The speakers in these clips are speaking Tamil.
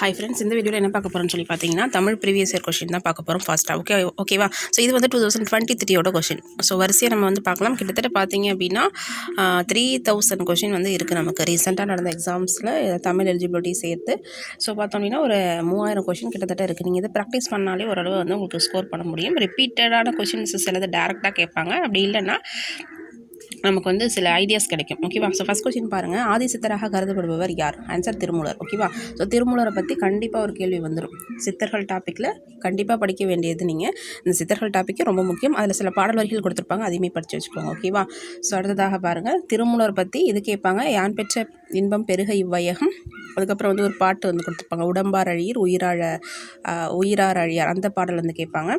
ஹை ஃப்ரெண்ட்ஸ் இந்த வீடியோவில் என்ன பார்க்க போகிறோம்னு சொல்லி பார்த்தீங்கன்னா தமிழ் ப்ரீவியஸ் இயர் கொஷின் தான் பார்க்க போகிறோம் ஃபஸ்ட்டாக ஓகே ஓகேவா ஸோ இது வந்து டூ தௌசண்ட் டுவெண்ட்டி த்ரீயோட கொஷின் ஸோ வரிசையாக நம்ம வந்து பார்க்கலாம். கிட்டத்தட்ட பார்த்தீங்க அப்படின்னா த்ரீ தௌசண்ட் கொஷின் வந்து இருக்குது நமக்கு. ரீசெண்டாக நடந்த எக்ஸாம்ஸில் தமிழ் எலிஜிபிலிட்டி சேர்த்து. ஸோ பார்த்தோம் அப்படின்னா ஒரு மூவாயிரம் கொஷின் கிட்டத்தட்ட இருக்குது நீங்கள் இதை ப்ராக்டிஸ் பண்ணாலே ஓரளவு வந்து உங்களுக்கு ஸ்கோர் பண்ண முடியும். ரிப்பீட்டடான கொஷின்ஸ் சிலது டேரெக்டாக கேட்பாங்க. அப்படி இல்லைன்னா நமக்கு வந்து சில ஐடியாஸ் கிடைக்கும். ஓகேவா ஸோ ஃபஸ்ட் கொஸ்டின் பாருங்கள் ஆதிசித்தராக கருதப்படுபவர் யார்? ஆன்சர் திருமூலர். ஓகேவா ஸோ திருமூலரை பற்றி கண்டிப்பாக ஒரு கேள்வி வந்துடும் சித்தர்கள் டாப்பிக்கில் கண்டிப்பாக படிக்க வேண்டியது நீங்கள் இந்த சித்தர்கள் டாப்பிக்கு ரொம்ப முக்கியம். அதில் சில பாடல் வரிகள் கொடுத்துருப்பாங்க. அதையுமே படித்து வச்சுக்கோங்க. ஓகேவா ஸோ அடுத்ததாக பாருங்கள் திருமூலர் பற்றி இது கேட்பாங்க. யான் பெற்ற இன்பம் பெருக இவ்வையகம். அதுக்கப்புறம் வந்து ஒரு பாட்டு வந்து கொடுத்துருப்பாங்க. உடம்பார் அழியர் உயிராழ உயிரார் அழியார். அந்த பாடல் வந்து கேட்பாங்க.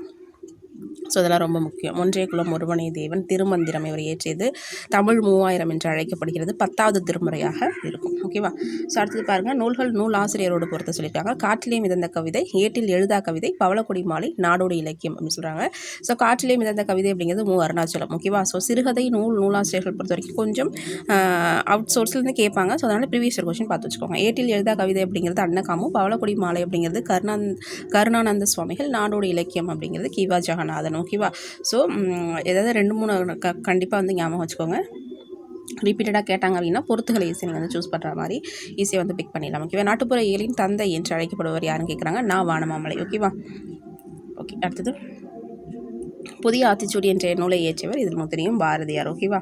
ஸோ இதெல்லாம் ரொம்ப முக்கியம். ஒன்றே குலம் ஒருவனை தேவன் திருமந்திரம் இவர் ஏற்றியது தமிழ் மூவாயிரம் என்று அழைக்கப்படுகிறது. பத்தாவது திருமுறையாக இருக்கும். ஓகேவா? ஸோ அடுத்தது பாருங்கள் நூல்கள் நூல் ஆசிரியரோடு பொறுத்த சொல்லியிருக்காங்க. காற்றிலே மிதந்த கவிதை ஏட்டில் எழுதா கவிதை பவளக்குடி மாலை நாடோடு இலக்கியம் அப்படின்னு சொல்கிறாங்க ஸோ காற்றிலே மிதந்த கவிதை அப்படிங்கிறது மூ. அருணாச்சலம். ஓகேவா? ஸோ சிறுகதை நூல் நூலாசிரியர்கள் பொறுத்த வரைக்கும் கொஞ்சம் அவுட் சோர்ஸ்லேருந்து கேட்பாங்க. ஸோ அதனால் ப்ரீவியஸ் கொஷின் பார்த்து வச்சுக்கோங்க. ஏட்டில் எழுதா கவிதை அப்படிங்கிறது அன்னகாமு பவளக்குடி மாலை அப்படிங்கிறது கருணாநந்த் கருணானந்த சுவாமிகள் நாடோடு இலக்கியம் அப்படிங்கிறது கிவா ஜெகநாதன் ஓகேவா ஸோ ஏதாவது ரெண்டு மூணு க கண்டிப்பாக வந்து ஞாபகம் வச்சுக்கோங்க. ரிப்பீட்டடாக கேட்டாங்க அப்படின்னா பொறுத்துகளை ஈஸியாக நீங்கள் வந்து சூஸ் பண்ணுற மாதிரி ஈஸியாக வந்து பிக் பண்ணிடலாம். ஓகேவா நாட்டுப்புற இயலின் தந்தை என்று அழைக்கப்படுவர் யாருன்னு கேட்குறாங்க நான் வானமாமலை. ஓகேவா ஓகே அடுத்தது. புதிய ஆத்திச்சூடி என்ற நூலை இயற்றியவர் இது நமக்கு பாரதியார். ஓகேவா?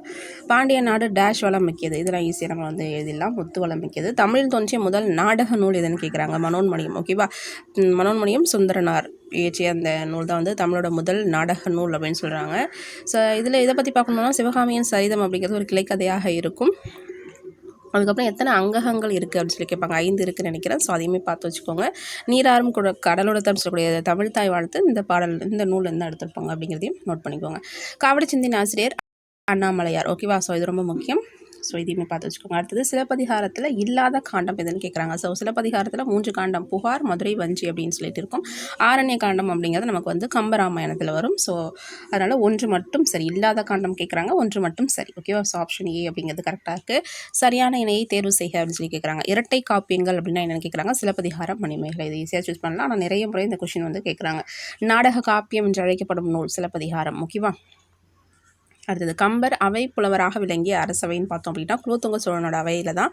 பாண்டிய நாடு டேஷ் வளம் மிக்கது இதெல்லாம் ஈஸியாக நம்ம வந்து எழுதிடலாம். முத்து வளம் மிக்கது தமிழில் தோன்றிய முதல் நாடக நூல் எதுன்னு கேட்குறாங்க மனோன்மணியம். ஓகேவா? மனோன்மணியம் சுந்தரனார் இயற்றிய அந்த நூல் தான் வந்து தமிழோட முதல் நாடக நூல் அப்படின்னு சொல்கிறாங்க ஸோ இதில் இதை பற்றி பார்க்கணுன்னா சிவகாமியின் சரிதம் அப்படிங்கிறது ஒரு கிளைக்கதையாக இருக்கும். அதுக்கப்புறம் எத்தனை அங்ககங்கள் இருக்குது அப்படின்னு சொல்லி கேட்பாங்க. ஐந்து இருக்குதுன்னு நினைக்கிறேன். ஸோ அதையுமே பார்த்து வச்சுக்கோங்க. நீராறும் கூட கடலோடத்தான் சொல்லக்கூடிய தமிழ் தாய் வாழ்த்து இந்த பாடல் இந்த நூலேருந்து எடுத்துருப்பாங்க அப்படிங்கிறதையும் நோட் பண்ணிக்கோங்க. காவடி சிந்தின் ஆசிரியர் அண்ணாமலையார். ஓகேவா ஸோ இது ரொம்ப முக்கியம். ஸோ இதையுமே பார்த்து வச்சுக்கோங்க. அடுத்தது சிலப்பதிகாரத்தில் இல்லாத காண்டம் எதுன்னு கேட்குறாங்க ஸோ சிலப்பதிகாரத்தில் மூன்று காண்டம் புகார் மதுரை வஞ்சி அப்படின்னு சொல்லிட்டு இருக்கும். ஆரண்ய காண்டம் அப்படிங்கிறது நமக்கு வந்து கம்பராமாயணத்தில் வரும். ஸோ அதனால் ஒன்று மட்டும் சரி இல்லாத காண்டம் கேட்குறாங்க ஒன்று மட்டும் சரி. ஓகேவா ஸோ ஆப்ஷன் ஏ அப்படிங்கிறது கரெக்டாக இருக்குது சரியான இணையை தேர்வு செய்க அப்படின்னு சொல்லி கேட்குறாங்க இரட்டை காப்பியங்கள் அப்படின்னா என்னென்னு கேட்குறாங்க சிலப்பதிகாரம் மணிமேகலை இது ஈஸியாக சூஸ் பண்ணலாம். ஆனால் நிறைய முறை இந்த கொஷின் வந்து கேட்குறாங்க நாடக காப்பியம் என்று அழைக்கப்படும் நூல் சிலப்பதிகாரம். ஓகேவா அடுத்தது கம்பர் அவை புலவராக விளங்கிய அரசவைன்னு பார்த்தோம் அப்படின்னா குலோத்துங்க சோழனோட அவையில் தான்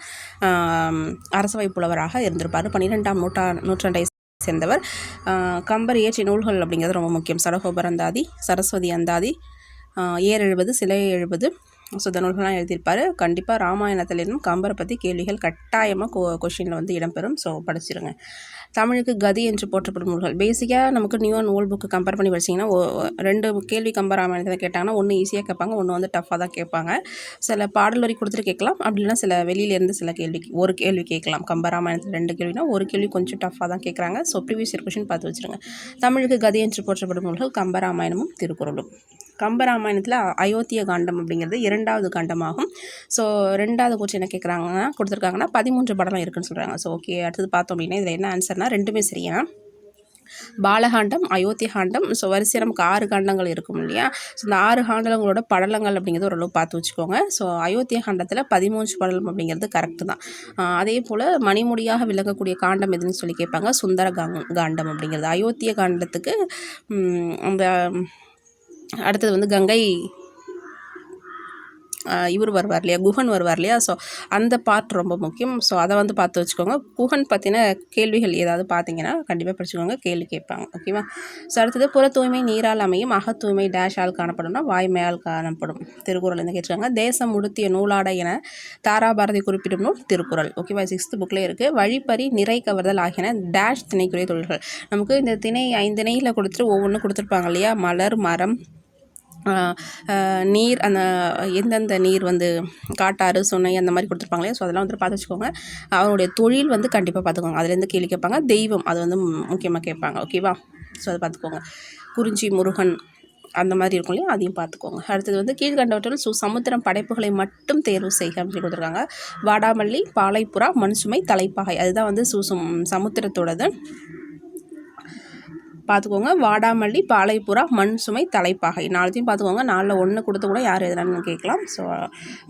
அரசவை புலவராக இருந்திருப்பார். பன்னிரெண்டாம் நூற்றா நூற்றாண்டை சேர்ந்தவர். கம்பர் இயற்றிய நூல்கள் அப்படிங்கிறது ரொம்ப முக்கியம். சடகோபர் அந்தாதி சரஸ்வதி அந்தாதி ஏர் எழுபது சிலை எழுபது ஸோ இந்த நூல்கள்லாம் எழுதியிருப்பார். கண்டிப்பாக ராமாயணத்துலேருந்து கம்பரை பற்றி கேள்விகள் கட்டாயமாக கொ கொஷினில் வந்து இடம்பெறும். ஸோ படிச்சிருங்க. தமிழுக்கு கதி என்று போற்றப்படும் நூல்கள். பேசிக்காக நமக்கு நியூ அண்ட் நோல் புக்கு கம்பேர் பண்ணி படிச்சிங்கன்னா ரெண்டு கேள்வி கம்பேர் ராமாயணத்தில் கேட்டாங்கன்னா ஒன்று ஈஸியாக கேட்பாங்க ஒன்று வந்து டஃப்பாக தான் கேட்பாங்க. சில பாடல் வரி கொடுத்துட்டு கேட்கலாம் அப்படின்னா சில வெளியிலேருந்து சில கேள்வி ஒரு கேள்வி கேட்கலாம். கம்பேர் ராமாயணத்தில் ரெண்டு கேள்வினா ஒரு கேள்வி கொஞ்சம் டஃப்பாக தான் கேட்குறாங்க. ஸோ ப்ரீவியஸ் இயர் கொஷின் பார்த்து வச்சுருங்க. தமிழுக்கு கதி என்று போற்றப்படும் நூல்கள் கம்பராமாயணமும் திருக்குறளும். கம்பராமாயணத்தில் அயோத்திய காண்டம் அப்படிங்கிறது இரண்டாவது காண்டமாகும். ஸோ ரெண்டாவது கொஸ்டின் என்ன கேட்குறாங்கன்னா கொடுத்துருக்காங்கன்னா பதிமூன்று படம் இருக்குன்னு சொல்கிறாங்க ஸோ ஓகே அடுத்தது பார்த்தோம் அப்படின்னா இதில் என்ன ஆன்சர்னால் ரெண்டுமே சரியா? பாலகாண்டம் அயோத்திய காண்டம் ஸோ வரிசையாக நமக்கு ஆறு காண்டங்கள் இருக்கும் இல்லையா? ஸோ இந்த ஆறு காண்டங்களோட படலங்கள் அப்படிங்கிறது ஓரளவு பார்த்து வச்சுக்கோங்க. ஸோ அயோத்திய காண்டத்தில் பதிமூன்று படலம் அப்படிங்கிறது கரெக்டு தான். அதே போல் மணிமுடியாக விளங்கக்கூடிய காண்டம் எதுன்னு சொல்லி கேட்பாங்க. சுந்தர காண்டம் அப்படிங்கிறது. அயோத்திய காண்டத்துக்கு அந்த அடுத்தது வந்து கங்கை இவர் வருவார் இல்லையா? குஹன் வருவார் இல்லையா? ஸோ அந்த பார்ட் ரொம்ப முக்கியம். ஸோ அதை வந்து பார்த்து வச்சுக்கோங்க. குஹன் பற்றின கேள்விகள் ஏதாவது பார்த்தீங்கன்னா கண்டிப்பாக படிச்சுக்கோங்க. கேள்வி கேட்பாங்க. ஓகேவா ஸோ அடுத்தது புற தூய்மை நீரால் அமையும் அக தூய்மை டேஷால் காணப்படும்னா வாய்மையால் காணப்படும். திருக்குறள் என்ன கேட்டிருக்காங்க. தேசம் உடுத்திய நூலாடை என தாராபாரதி குறிப்பிடும் நூல் திருக்குறள். ஓகேவா சிக்ஸ்த் புக்கில் இருக்குது வழிப்பறி நிறை கவர்தல் ஆகியன டேஷ் திணைக்குரிய தொழில்கள். நமக்கு இந்த திணை ஐந்து திணையில் கொடுத்துட்டு ஒவ்வொன்றும் கொடுத்துருப்பாங்க இல்லையா? மலர் மரம் நீர் அந்த எந்தெந்த நீர் வந்து காட்டாறு சுனை அந்த மாதிரி கொடுத்துருப்பாங்களே ஸோ அதெல்லாம் வந்து பார்த்து வச்சுக்கோங்க. அவருடைய தொழில் வந்து கண்டிப்பாக பார்த்துக்கோங்க. அதுலேருந்து கேள்வி கேட்பாங்க. தெய்வம் அது வந்து முக்கியமாக கேட்பாங்க. ஓகேவா ஸோ அதை பார்த்துக்கோங்க. குறிஞ்சி முருகன் அந்த மாதிரி இருக்கும் இல்லையா? அதையும் பார்த்துக்கோங்க. அடுத்தது வந்து கீழ்கண்டவற்றில் சு சமுத்திரம் படைப்புகளை மட்டும் தேர்வு செய்க அப்படின்னு கொடுத்துருக்காங்க. வாடாமல்லி பாலைப்புறா மண்சுமை தலைப்பாகை. அதுதான் வந்து சு சமுத்திரத்தோடது. பார்த்துக்கோங்க வாடாமல்லி பாலைப்புறா மண் சுமை தலைப்பாகை. நாலுத்தையும் பார்த்துக்கோங்க நாலில் ஒன்று கொடுத்து கூட யார் எதுனாலும் கேட்கலாம். ஸோ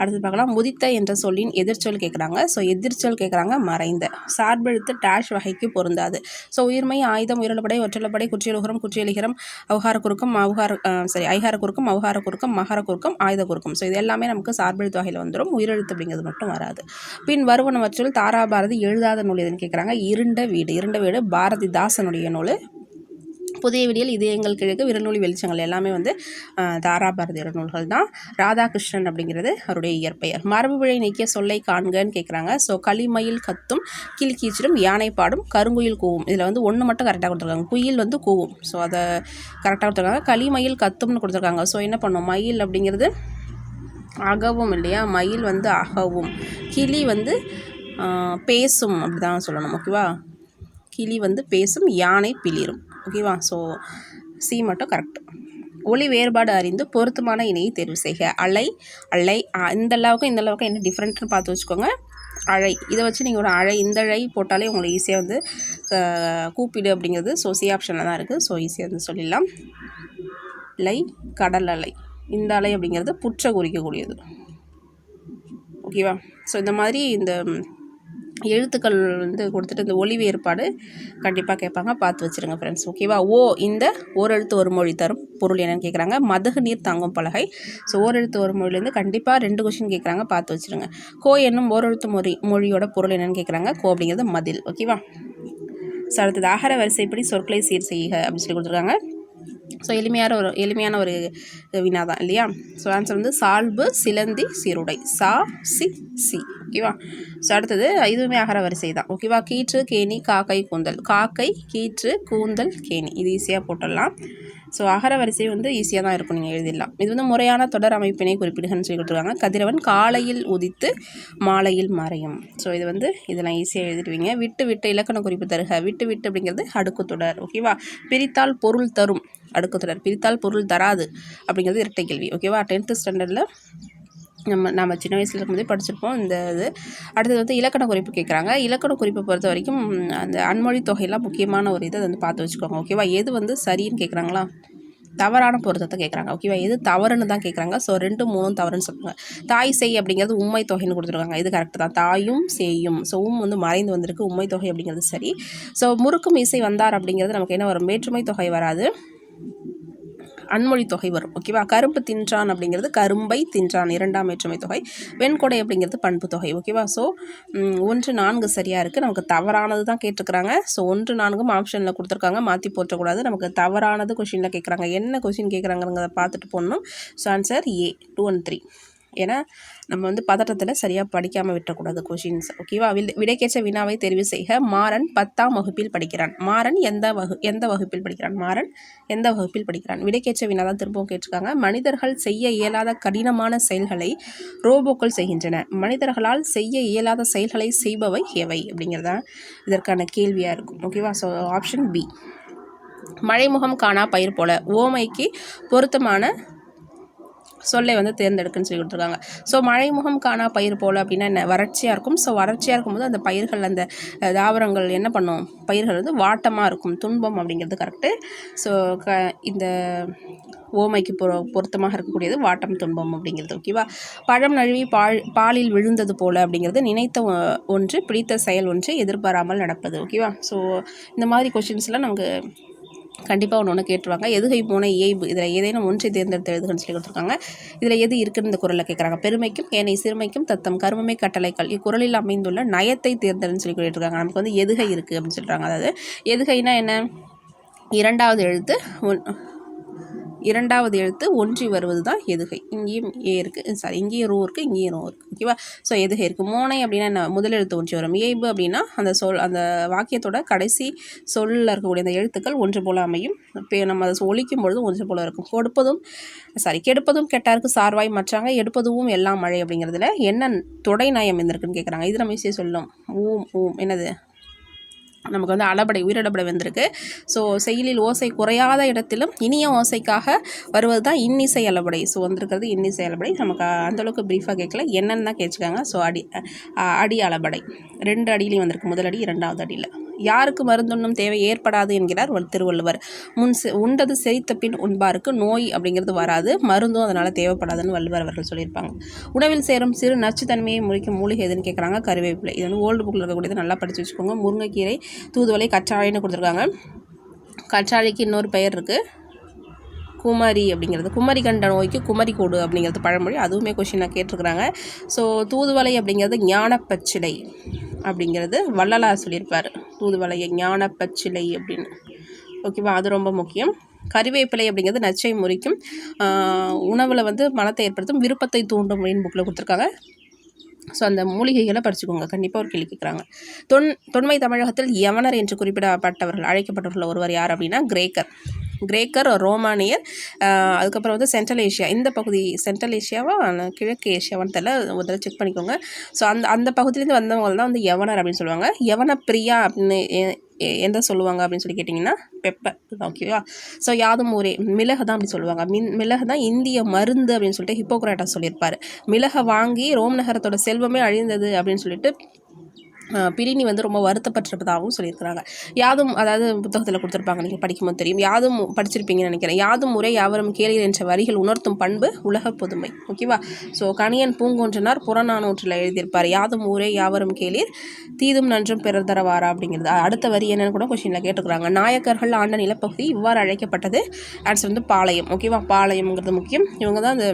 அடுத்து பார்க்கலாம். முதித்த என்ற சொல்லின் எதிர்ச்சொல் கேட்குறாங்க. ஸோ எதிர்ச்சொல் கேட்குறாங்க மறைந்த. சார்பெழுத்து டேஷ் வகைக்கு பொருந்தாது. ஸோ உயிர்மை ஆயுதம் உயிரிழப்படை ஒற்றலப்படை குற்றியலுகரம் குற்றியலிகரம் அவகார குறுக்கம் அவகார சரி ஐகார குறுக்கம் அவகார குறுக்கம் மகர குறுக்கம் ஆயுத குறுக்கம். ஸோ இது எல்லாமே நமக்கு சார்பெழுத்து வகையில் வந்துடும் உயிரெழுத்து அப்படிங்கிறது மட்டும் வராது. பின் வருவனவற்றில் தாராபாரதி எழுதாத நூல் எதுன்னு கேட்குறாங்க. இருண்ட வீடு. இருண்ட வீடு பாரதிதாசனுடைய நூல். புதிய விடியல் இதயங்கள் கிழக்கு விரநூலி வெளிச்சங்கள் எல்லாமே வந்து தாராபாரதியோட நூல்கள் தான். ராதாகிருஷ்ணன் அப்படிங்கிறது அவருடைய இயற்பெயர். மரபு விழை நீக்கிய சொல்லை காண்கன்னு கேட்குறாங்க ஸோ களிமயில் கத்தும் கிளிக்கீச்சிடும் யானை பாடும் கருங்குயில் கூவும். இதில் வந்து ஒன்று மட்டும் கரெக்டாக கொடுத்துருக்காங்க. குயில் வந்து கூவும். ஸோ அதை கரெக்டாக கொடுத்துருக்காங்க. களிமயில் கத்தும்னு கொடுத்துருக்காங்க. ஸோ என்ன பண்ணும்? மயில் அப்படிங்கிறது அகவும் இல்லையா? மயில் வந்து அகவும். கிளி வந்து பேசும் அப்படி தான் சொல்லணும். ஓகேவா? கிளி வந்து பேசும் யானை பிளிரும். ஓகேவா ஸோ சி மட்டும் கரெக்ட் ஒளி வேறுபாடு அறிந்து பொருத்தமான இணையை தேர்வு செய்க. அலை அலை இந்த அளவுக்கு இந்த அளவுக்கு என்ன டிஃப்ரெண்ட்னு பார்த்து வச்சுக்கோங்க. அழை. இதை வச்சு நீங்கள் ஒரு அழை இந்த அழை போட்டாலே உங்களுக்கு ஈஸியாக வந்து கூப்பிடு அப்படிங்கிறது ஸோ சி ஆப்ஷனில் தான் இருக்குது ஸோ ஈஸியாக வந்து சொல்லிடலாம். லை கடல் அலை. இந்த அலை அப்படிங்கிறது புற்ற குறிக்கக்கூடியது. ஓகேவா ஸோ இந்த மாதிரி இந்த எழுத்துக்கள் வந்து கொடுத்துட்டு இந்த ஒளி வேறுபாடு கண்டிப்பாக கேட்பாங்க. பார்த்து வச்சுருங்க ஃப்ரெண்ட்ஸ் ஓகேவா ஓ இந்த ஓரெழுத்து ஒரு மொழி தரும். பொருள் என்னென்னு கேட்குறாங்க மதகு நீர் தாங்கும் பலகை. ஸோ ஓரெழுத்து ஒரு மொழிலேருந்து கண்டிப்பாக ரெண்டு கொஷின் கேட்குறாங்க பார்த்து வச்சுருங்க. கோ என்னும் ஓரெழுத்து மொழி மொழியோட பொருள் என்னென்னு கேட்குறாங்க கோ அப்படிங்கிறது மதில். ஓகேவா ஸோ அடுத்தது ஆகார வரிசைப்படி சொற்களை சீர் செய்க அப்படின்னு சொல்லி கொடுத்துருக்காங்க. ஸோ எளிமையான ஒரு எளிமையான ஒரு வினா தான் இல்லையா? ஸோ ஆன்சர் வந்து சால்பு சிலந்தி சீருடை சா சி சி. ஓகேவா? ஸோ அடுத்தது இதுவுமே அகர வரிசை தான் ஓகேவா? கீற்று கேணி காக்கை கூந்தல். காக்கை கீற்று கூந்தல் கேணி. இது ஈஸியாக போட்டுடலாம். ஸோ அகர வரிசை வந்து ஈஸியாக தான் இருக்கும். நீங்கள் எழுதிடலாம். இது வந்து முறையான தொடர் அமைப்பினை குறிப்பிடுகன்னு சொல்லி கொடுத்துருக்காங்க. கதிரவன் காலையில் உதித்து மாலையில் மறையும். ஸோ இது வந்து இதெல்லாம் ஈஸியாக எழுதிடுவீங்க. விட்டு விட்டு இலக்கண குறிப்பு தருக. விட்டு விட்டு அப்படிங்கிறது அடுக்கு தொடர். ஓகேவா பிரித்தால் பொருள் தரும் அடுக்கு தொடர். பிரித்தால் பொருள் தராது அப்படிங்கிறது இரட்டை கேள்வி. ஓகேவா டென்த்து ஸ்டாண்டர்டில் நம்ம நம்ம சின்ன வயசில் இருக்கும்போதே படிச்சிருப்போம். இந்த இது. அடுத்தது வந்து இலக்கண குறிப்பு கேட்குறாங்க இலக்கண குறிப்பை பொறுத்த வரைக்கும் அந்த அன்மொழி தொகையெல்லாம் முக்கியமான ஒரு இதை. வந்து பார்த்து வச்சுக்கோங்க. ஓகேவா? எது வந்து சரின்னு கேட்குறாங்களா தவறான பொருத்தத்தை கேட்குறாங்க ஓகேவா? எது தவறுன்னு தான் கேட்குறாங்க ஸோ ரெண்டு மூணும் தவறுன்னு சொல்லுவாங்க தாய் செய் அப்படிங்கிறது உண்மை தொகைன்னு கொடுத்துருக்காங்க. இது கரெக்டு தான். தாயும் செய்யும். ஸோ உம் வந்து மறைந்து வந்திருக்கு. உண்மை தொகை அப்படிங்கிறது சரி. ஸோ முறுக்கும் இசை வந்தார் அப்படிங்கிறது நமக்கு என்ன வரும்? வேற்றுமை தொகை வராது. அன்மொழி தொகை வரும் ஓகேவா கரும்பு தின்றான் அப்படிங்கிறது கரும்பை தின்றான் இரண்டாம் வேற்றுமை தொகை. வெண்கொடை அப்படிங்கிறது பண்பு தொகை ஓகேவா ஸோ ஒன்று நான்கு சரியாக இருக்குது நமக்கு தவறானது தான் கேட்டிருக்காங்க ஸோ ஒன்று நான்கும் ஆப்ஷனில் கொடுத்துருக்காங்க. மாற்றி போற்றக்கூடாது. நமக்கு தவறானது கொஷினில் கேட்குறாங்க. என்ன கொஷின் கேட்குறாங்கிறத பார்த்துட்டு போடணும். So answer A two and three ஏன்னா நம்ம வந்து பதட்டத்தில் சரியாக படிக்காமல் விட்டக்கூடாது கொஷின்ஸ் ஓகேவா வில் விடைக்கேற்ற வினாவை தெரிவு செய்க. மாறன் பத்தாம் வகுப்பில் படிக்கிறான். மாறன் எந்த வகு எந்த வகுப்பில் படிக்கிறான்? மாறன் எந்த வகுப்பில் படிக்கிறான்? விடைக்கேற்ற வினா தான் திரும்பவும் கேட்டிருக்காங்க. மனிதர்கள் செய்ய இயலாத கடினமான செயல்களை ரோபோக்கள் செய்கின்றன. மனிதர்களால் செய்ய இயலாத செயல்களை செய்பவை எவை? அப்படிங்கிறதான் இதற்கான கேள்வியாக இருக்கும். ஓகேவா ஸோ ஆப்ஷன் பி மழைமுகம் காணா பயிர் போல. ஓமைக்கு பொருத்தமான சொல்லை வந்து தேர்ந்தெடுக்குன்னு சொல்லி கொடுத்துருக்காங்க. ஸோ மழைமுகம் காணா பயிர் போல் அப்படின்னா என்ன? வறட்சியாக இருக்கும். ஸோ வறட்சியாக இருக்கும்போது அந்த பயிர்கள் அந்த தாவரங்கள் என்ன பண்ணும்? பயிர்கள் வந்து வாட்டமாக இருக்கும். துன்பம் அப்படிங்கிறது கரெக்டு ஸோ க இந்த ஓமைக்கு பொ பொருத்தமாக இருக்கக்கூடியது வாட்டம் துன்பம் அப்படிங்கிறது ஓகேவா பழம் நழுவி பால் பாலில் விழுந்தது போல் அப்படிங்கிறது நினைத்த ஒன்று பிடித்த செயல் ஒன்று எதிர்பாராமல் நடப்பது ஓகேவா ஸோ இந்த மாதிரி கொஷின்ஸ்லாம் நமக்கு கண்டிப்பாக ஒன்று ஒன்று கேட்டுருவாங்க. எதுகை போன இயைபு? இதில் ஏதேனும் ஒன்றை தேர்ந்தெடுத்து எழுதுகன்னு சொல்லி கொடுத்துருக்காங்க. இதில் எது இருக்குன்னு இந்த குரலில் கேட்குறாங்க பெருமைக்கும் ஏனை சிறுமைக்கும் தத்தம் கருமமே கட்டளைகள். இக்குரலில் அமைந்துள்ள நயத்தை தேர்ந்தெடுன்னு சொல்லி கொடுத்துருக்காங்க நமக்கு வந்து எதுகை இருக்குது அப்படின்னு சொல்கிறாங்க அதாவது எதுகைனா என்ன? இரண்டாவது எழுத்து ஒன் இரண்டாவது எழுத்து ஒன்றி வருவது தான் எதுகை. இங்கேயும் ஏ இருக்குது சாரி இங்கேயும் ரூ இருக்குது இங்கேயும் ரூ இருக்குது ஓகேவா ஸோ எதுகை இருக்குது மோனை அப்படின்னா என்ன? முதல் எழுத்து ஒன்றி வரும். ஏய்பு அப்படின்னா அந்த சொல் அந்த வாக்கியத்தோட கடைசி சொல்லில் இருக்கக்கூடிய அந்த எழுத்துக்கள் ஒன்று போல் அமையும். இப்போ நம்ம அதை ஒழிக்கும் பொழுது ஒன்று போல் இருக்கும். கொடுப்பதும் சாரி கெடுப்பதும் கெட்டாருக்கு சார்வாய் மற்றாங்க எடுப்பதும் எல்லாம் மழை அப்படிங்கிறதுல என்ன தொடை நயம் இருந்திருக்குன்னு கேட்குறாங்க இது நம்ம ஈஸியாக சொல்லும். ஊம் ஊம் என்னது? நமக்கு வந்து அளபடை உயிரிழப்படை வந்திருக்கு. ஸோ செயலில் ஓசை குறையாத இடத்திலும் இனிய ஓசைக்காக வருவது தான் இன்னிசை அளபடை ஸோ வந்திருக்கிறது இன்னிசை அளபடை நமக்கு அந்தளவுக்கு ப்ரீஃபாக கேட்கல. என்னென்னு தான் கேட்டுக்காங்க ஸோ அடி அடி அளபடை ரெண்டு அடியிலையும் வந்திருக்கு. முதல் அடி இரண்டாவது அடியில். யாருக்கு மருந்துண்ணும் தேவை ஏற்படாது என்கிறார் வள்- திருவள்ளுவர். முன் செ- உண்டது செரித்த பின் உண்பாருக்கு நோய் அப்படிங்கிறது வராது மருந்தும் அதனால் தேவைப்படாதுன்னு வள்ளுவர் அவர்கள் சொல்லியிருப்பாங்க. உணவில் சேரும் சிறு நச்சுத்தன்மையை முறிக்கும் மூலிகை எதுன்னு கேட்குறாங்க கருவேப்பிலை. இது வந்து ஓல்டு புக்கில் இருக்கக்கூடியது. நல்லா படித்து வச்சுக்கோங்க. முருங்கைக்கீரை தூதுவளை கச்சாழைன்னு கொடுத்துருக்காங்க. கற்றாழைக்கு இன்னொரு பெயர் இருக்குது குமரி அப்படிங்கிறது. குமரி கண்ட நோய்க்கு குமரி கூடு அப்படிங்கிறது பழமொழி. அதுவுமே கொஷினாக கேட்டிருக்கிறாங்க. ஸோ தூதுவளை அப்படிங்கிறது ஞானப்பச்சிலை அப்படிங்கிறது வள்ளலார் சொல்லியிருப்பார். தூதுவலையை ஞானப்பச்சிலை அப்படின்னு. ஓகேவா அது ரொம்ப முக்கியம். கறிவேப்பிலை அப்படிங்கிறது நச்சை முறிக்கும். உணவில் வந்து மனத்தை ஏற்படுத்தும். விருப்பத்தை தூண்டும் அப்படின்னு புக்கில் கொடுத்துருக்காங்க. ஸோ அந்த மூலிகைகளை படிச்சுக்கோங்க. கண்டிப்பாக ஒரு கேள்வி கேட்குறாங்க. தொன் தொன்மை தமிழகத்தில் யவனர் என்று குறிப்பிடப்பட்டவர்கள் அழைக்கப்பட்டவர்கள் ஒருவர் யார் அப்படின்னா கிரேக்கர். கிரேக்கர் ரோமானியர் அதுக்கப்புறம் வந்து சென்ட்ரல் ஏஷியா. இந்த பகுதி சென்ட்ரல் ஏஷியாவா கிழக்கு ஏஷியாவான்னு தெரியல. ஒரு தடவை செக் பண்ணிக்கோங்க. ஸோ அந்த அந்த பகுதியிலேருந்து வந்தவங்க தான் வந்து யவனர் அப்படின்னு சொல்லுவாங்க. யவன பிரியா அப்படின்னு எ- எ- எந்த சொல்லுவாங்க அப்படின்னு சொல்லி கேட்டிங்கன்னா பெப்பர் ஓகேவா ஸோ யாதும் ஊரே மிளகு தான் அப்படி சொல்லுவாங்க. மின் மிளகு தான் இந்திய மருந்து அப்படின்னு சொல்லிட்டு ஹிப்போக்ராட்டா சொல்லியிருப்பார். மிளகை வாங்கி ரோம் நகரத்தோட செல்வமே அழிந்தது அப்படின்னு சொல்லிட்டு பிரினி வந்து ரொம்ப வருத்தப்பட்டிருப்பதாகவும் சொல்லியிருக்கிறாங்க. யாதும் அதாவது புத்தகத்தில் கொடுத்துருப்பாங்க நீங்கள் படிக்கும்போது தெரியும். யாதும் படிச்சிருப்பீங்கன்னு நினைக்கிறேன். யாதும் முறை யாவரும் கேளீர் என்ற வரிகள் உணர்த்தும் பண்பு உலக பொதுமை. ஓகேவா ஸோ கணியன் பூங்கொன்றனார் புறநானூற்றில் எழுதியிருப்பார். யாதும் ஊரே யாவரும் கேளீர் தீதும் நன்றும் பிறர் தரவாரா அப்படிங்கிறது. அடுத்த வரி என்னன்னு கூட கொஷினில் கேட்டுக்கிறாங்க நாயக்கர்கள் ஆண்ட நிலப்பகுதி இவ்வாறு அழைக்கப்பட்டது. ஆன்சர் வந்து பாளையம். ஓகேவா பாளையம்ங்கிறது முக்கியம். இவங்க தான் அந்த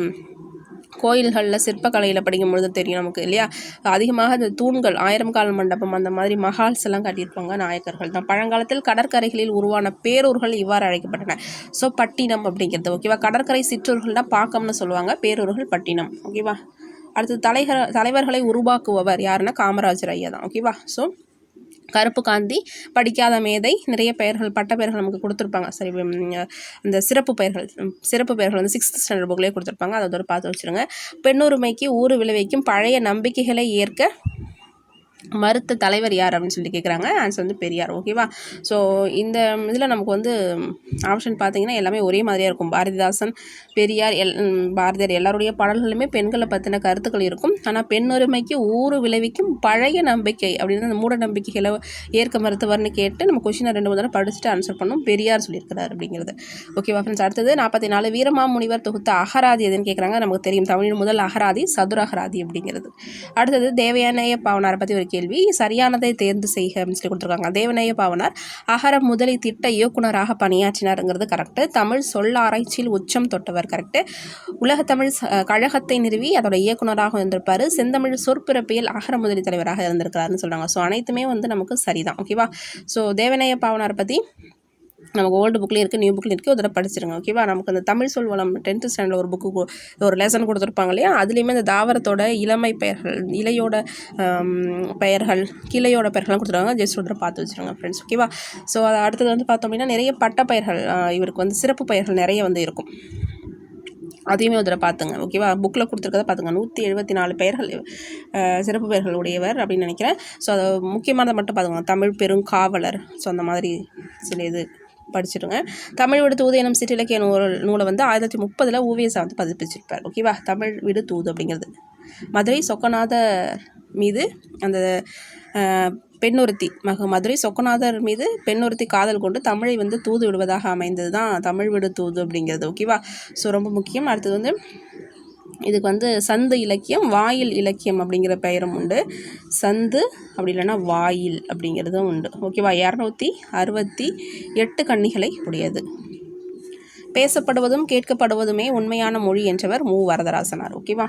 கோயில்களில் சிற்பக்கலையில் படிக்கும் பொழுது தெரியும் நமக்கு இல்லையா? அதிகமாக அந்த தூண்கள் ஆயிரம் கால் மண்டபம் அந்த மாதிரி மஹால்ஸ் எல்லாம் கட்டியிருப்பாங்க நாயக்கர்கள் தான். பழங்காலத்தில் கடற்கரைகளில் உருவான பேரூர்கள் இவ்வாறு அழைக்கப்பட்டன. ஸோ பட்டினம் அப்படிங்கிறது ஓகேவா கடற்கரை சிற்றூர்கள்னா பாக்கம்னு சொல்லுவாங்க பேரூர்கள் பட்டினம் ஓகேவா அடுத்து தலைகர தலைவர்களை உருவாக்குபவர் யாருன்னா காமராஜர் ஐயா தான் ஓகேவா ஸோ கருப்பு காந்தி படிக்காத மேதை. நிறைய பெயர்கள் பட்ட பெயர்கள் நமக்கு கொடுத்துருப்பாங்க. சரி அந்த சிறப்பு பெயர்கள் சிறப்பு பெயர்கள் வந்து சிக்ஸ்த் ஸ்டாண்டர்ட் புக்லேயே கொடுத்துருப்பாங்க. அதை ஒரு பார்த்து வச்சுருங்க. பெண்ணுரிமைக்கு ஊறு விளைவிக்கும் பழைய நம்பிக்கைகளை ஏற்க மறுத்த தலைவர் யார் அப்படின்னு சொல்லி கேட்குறாங்க ஆன்சர் வந்து பெரியார். ஓகேவா ஸோ இந்த இதில் நமக்கு வந்து ஆப்ஷன் பார்த்தீங்கன்னா எல்லாமே ஒரே மாதிரியாக இருக்கும். பாரதிதாசன் பெரியார் எல் பாரதியார் எல்லாருடைய பாடல்களுமே பெண்களை பற்றின கருத்துக்கள் இருக்கும். ஆனால் பெண்ணுரிமைக்கு ஊறு விளைவிக்கும் பழைய நம்பிக்கை அப்படின்னு அந்த மூட நம்பிக்கைகளை ஏற்க மறுத்தவர்னு கேட்டு நம்ம கொஷினை ரெண்டு மூணு தடவை படிச்சுட்டு ஆன்சர் பண்ணோம் பெரியார் சொல்லியிருக்கிறார் அப்படிங்கிறது. ஓகேவா ஃப்ரெண்ட்ஸ் அடுத்தது நாற்பத்தி நாலு வீரமாமுனிவர் தொகுத்த அகராதி எதுன்னு கேட்குறாங்க நமக்கு தெரியும் தமிழின் முதல் அகராதி சதுர அகராதி அப்படிங்கிறது. அடுத்தது தேவையான பாவனாரை பற்றி ஒரு கேள்வி சரியானதை தேர்ந்து செய்க அப்படின்னு சொல்லி கொடுத்துருக்காங்க. தேவநேய பாவனார் அகர முதலி திட்ட இயக்குனராக பணியாற்றினாருங்கிறது கரெக்டு தமிழ் சொல் ஆராய்ச்சியில் உச்சம் தொட்டவர் கரெக்டு உலக தமிழ் கழகத்தை நிறுவி அதோட இயக்குனராக இருந்திருப்பார் செந்தமிழ் சொற்பிறப்பியல் அகர முதலி தலைவராக இருந்திருக்கிறாருன்னு சொல்கிறாங்க ஸோ அனைத்துமே வந்து நமக்கு சரிதான். ஓகேவா ஸோ தேவநேய பாவனார் பற்றி நமக்கு ஓல்டு புக்லேயும் இருக்குது நியூ புக்லேயும் இருக்குது ஒரு தடவை படிச்சிருங்க ஓகேவா நமக்கு அந்த தமிழ் சொல் வளம் டென்த்து ஸ்டாண்டர்டில் ஒரு புக்கு ஒரு லெசன் கொடுத்துருப்பாங்க இல்லையா? அதுலேயுமே இந்த தாவரத்தோட இளமை பெயர்கள் இலையோட பெயர்கள் கிளையோட பெயர்கள்லாம் கொடுத்துருவாங்க ஜஸ்ட் ஒரு தடவை பார்த்து வச்சுருங்க ஃப்ரெண்ட்ஸ் ஓகேவா ஸோ அது அடுத்தது வந்து பார்த்தோம் அப்படின்னா நிறைய பட்ட பெயர்கள் இவருக்கு வந்து சிறப்பு பெயர்கள் நிறைய வந்து இருக்கும். அதையுமே ஒரு தடவை பார்த்துங்க ஓகேவா புக்கில் கொடுத்துருக்கதை பார்த்துங்க. நூற்றி எழுபத்தி நாலு பெயர்கள் சிறப்பு பெயர்கள் உடையவர் அப்படின்னு நினைக்கிறேன். ஸோ அது முக்கியமானதை மட்டும் பார்த்துக்கோங்க. தமிழ் பெருங்காவலர் ஸோ அந்த மாதிரி சில இது படிச்சிடுங்க தமிழ் விடு தூது எனும் சிற்றிலக்கிய நூல் நூலை வந்து ஆயிரத்தி தொள்ளாயிரத்தி முப்பதில் ஊவியசா வந்து பதிப்பிச்சிருப்பார். ஓகேவா தமிழ் விடு தூது அப்படிங்கிறது. மதுரை சொக்கநாதர் மீது அந்த பெண்ணொருத்தி மக மதுரை சொக்கநாதர் மீது பெண்ணொருத்தி காதல் கொண்டு தமிழை வந்து தூது விடுவதாக அமைந்தது தான் தமிழ் விடு தூது அப்படிங்கிறது. ஓகேவா ஸோ ரொம்ப முக்கியம். அடுத்தது வந்து இதுக்கு வந்து சந்து இலக்கியம் வாயில் இலக்கியம் அப்படிங்கிற பெயரும் உண்டு. சந்து அப்படி இல்லைன்னா வாயில் அப்படிங்கிறதும் உண்டு. ஓகேவா? இரநூத்தி அறுபத்தி எட்டு கன்னிகளை உடையது. பேசப்படுவதும் கேட்கப்படுவதுமே உண்மையான மொழி என்றவர் மு. வரதராசனார். ஓகேவா?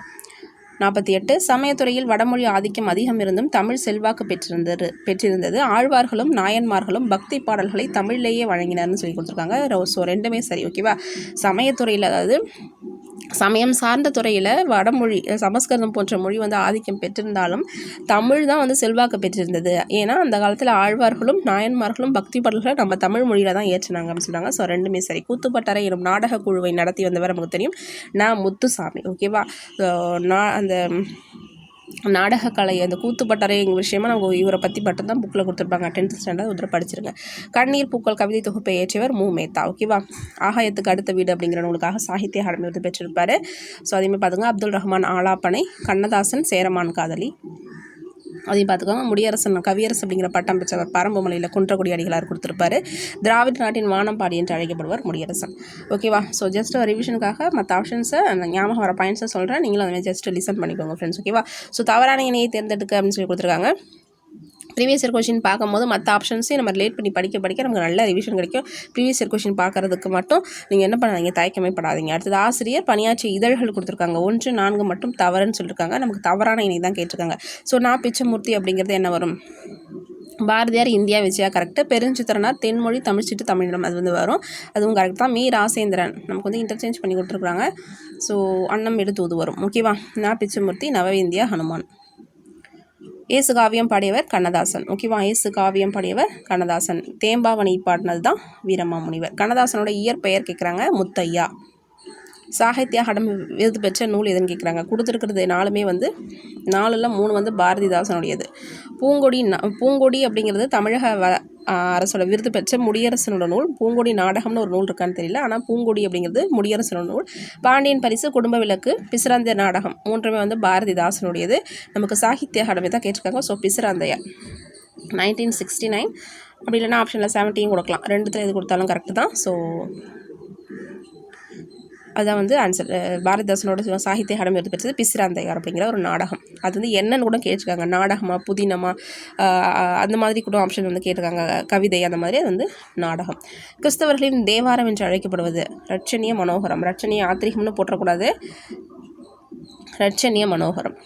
நாற்பத்தி எட்டு. சமயத்துறையில் வடமொழி ஆதிக்கம் அதிகம் இருந்தும் தமிழ் செல்வாக்கு பெற்றிருந்தது பெற்றிருந்தது. ஆழ்வார்களும் நாயன்மார்களும் பக்தி பாடல்களை தமிழ்லேயே வழங்கினார்னு சொல்லி கொடுத்துருக்காங்க. ஸோ ரெண்டுமே சரி. ஓகேவா? சமயத்துறையில் அதாவது சமயம் சார்ந்த துறையில் வடமொழி சமஸ்கிருதம் போன்ற மொழி வந்து ஆதிக்கம் பெற்றிருந்தாலும் தமிழ் தான் வந்து செல்வாக்கு பெற்றிருந்தது. ஏன்னா அந்த காலத்தில் ஆழ்வார்களும் நாயன்மார்களும் பக்தி பாடல்களை நம்ம தமிழ் மொழியில் தான் ஏற்றினாங்க அப்படின்னு சொன்னாங்க ஸோ ரெண்டுமே சரி. கூத்துப்பட்டறை எனும் நாடக குழுவை நடத்தி வந்தவர் நமக்கு தெரியும். நான் முத்துசாமி. ஓகேவா நான் அந்த நாடகக்கலை அந்த கூத்துப்பட்டறை விஷயமா நமக்கு இவரை பற்றி மட்டும் தான் புக்கில் கொடுத்துருப்பாங்க. டென்த் ஸ்டாண்டர்ட் ஒரு படிச்சிருங்க. கண்ணீர் பூக்கள் கவிதை தொகுப்பை ஏற்றியவர் மு. மேத்தா. ஓகேவா ஆகாயத்துக்கு அடுத்த வீடு அப்படிங்கிற நூலுக்காக சாகித்ய அகாடமி வந்து பெற்றிருப்பார். ஸோ அதேமாதிரி பார்த்துங்க அப்துல் ரஹ்மான் ஆலாப்பனை கண்ணதாசன் சேரமான் காதலி. அதையும் பார்த்துக்கோங்க. முடியரசன் கவியரசு அப்படிங்கிற பட்டம் பெற்றவர் பரம்புமலையில் குன்றக்குடி அடிகளார் கொடுத்துருப்பாரு. திராவிட நாட்டின் வானம்பாடி என்று அழைக்கப்படுவார் முடியரசன். ஓகேவா ஸோ ஜஸ்ட் ரிவிஷனுக்காக மற்ற ஆப்ஷன்ஸை ஞாபகம் வர பாயிண்ட்ஸை சொல்கிறேன் நீங்களும் அந்த மாதிரி ஜஸ்ட் லிசன் பண்ணிக்கோங்க ஃப்ரெண்ட்ஸ் ஓகேவா ஸோ தவறான இணையை தேர்ந்தெடுக்க அப்படின்னு சொல்லி கொடுத்துருக்காங்க. ப்ரீவியஸ் இயர் கொஷின் பார்க்கும்போது மற்ற ஆப்ஷன்ஸையும் நம்ம ரிலேட் பண்ணி படிக்க படிக்க நமக்கு நல்ல ரிவிஷன் கிடைக்கும். ப்ரீவியஸ் இயர் கொஷின் பார்க்கறதுக்கு மட்டும் நீங்கள் என்ன பண்ணாதீங்க? தயக்கமே படாதீங்க. அடுத்தது ஆசிரியர் பணியாற்றிய இதழ்கள் கொடுத்துருக்காங்க. ஒன்று நான்கு மட்டும் தவறுன்னு சொல்லியிருக்காங்க நமக்கு தவறான இணை தான் கேட்டிருக்காங்க. ஸோ நான் பிச்சமூர்த்தி அப்படிங்கிறது என்ன வரும்? பாரதியார் இந்தியா விஜயா கரெக்டு பெருஞ்சித்திரனார் தென்மொழி தமிழ்ச்சிட்டு தமிழிடம் அது வந்து வரும். அதுவும் கரெக்ட் தான். மீ. ராசேந்திரன். நமக்கு வந்து இன்டர்சேஞ்ச் பண்ணி கொடுத்துருக்குறாங்க ஸோ அன்னம் எடுத்து தூது வரும் ஓகேவா? நான் பிச்சமூர்த்தி நவ இந்தியா ஹனுமான். ஏசு காவியம் பாடியவர் கண்ணதாசன். ஓகேவா? ஏசு காவியம் பாடியவர் கண்ணதாசன். தேம்பாவணி பாடினது தான் வீரமாமுனிவர் கண்ணதாசனோட இயற்பெயர் கேட்குறாங்க முத்தையா. சாகித்ய அகாடமி விருது பெற்ற நூல் எதுன்னு கேட்குறாங்க கொடுத்துருக்கிறது நாலுமே வந்து நாலில் மூணு வந்து பாரதிதாசனுடையது. பூங்கொடி பூங்கொடி அப்படிங்கிறது தமிழக வ அரசோட விருது பெற்ற முடியரசனோட நூல் பூங்கொடி நாடகம்னு ஒரு நூல் இருக்கான்னு தெரியல. ஆனால் பூங்கொடி அப்படிங்கிறது முடியரசனோட நூல். பாண்டியன் பரிசு குடும்ப விளக்கு பிசிராந்த நாடகம். மூன்றுமே வந்து பாரதிதாசனுடையது. நமக்கு சாகித்ய அகாடமி தான் கேட்டிருக்காங்க. So Pisirandhaiyar nineteen sixty nine அப்படி இல்லைன்னா ஆப்ஷனில் செவன்ட்டியும் கொடுக்கலாம். ரெண்டுத்தில் எது கொடுத்தாலும் கரெக்டு தான். ஸோ அதான் வந்து ஆன்சர் பாரதிதாசனோட சாகித்ய அகாடமி விருது பெற்றது பிசிராந்தையார் அப்படிங்கிற ஒரு நாடகம். அது வந்து என்னன்னு கூட கேட்டிருக்காங்க. நாடகமாக புதினமா அந்த மாதிரி கூட ஆப்ஷன் வந்து கேட்டிருக்காங்க. கவிதை அந்த மாதிரி அது வந்து நாடகம். கிறிஸ்தவர்களின் தேவாரம் என்று அழைக்கப்படுவது ரட்சணிய மனோகரம். ரட்சணிய ஆத்திரிகம்னு போட்டக்கூடாது ரட்சணிய மனோகரம்.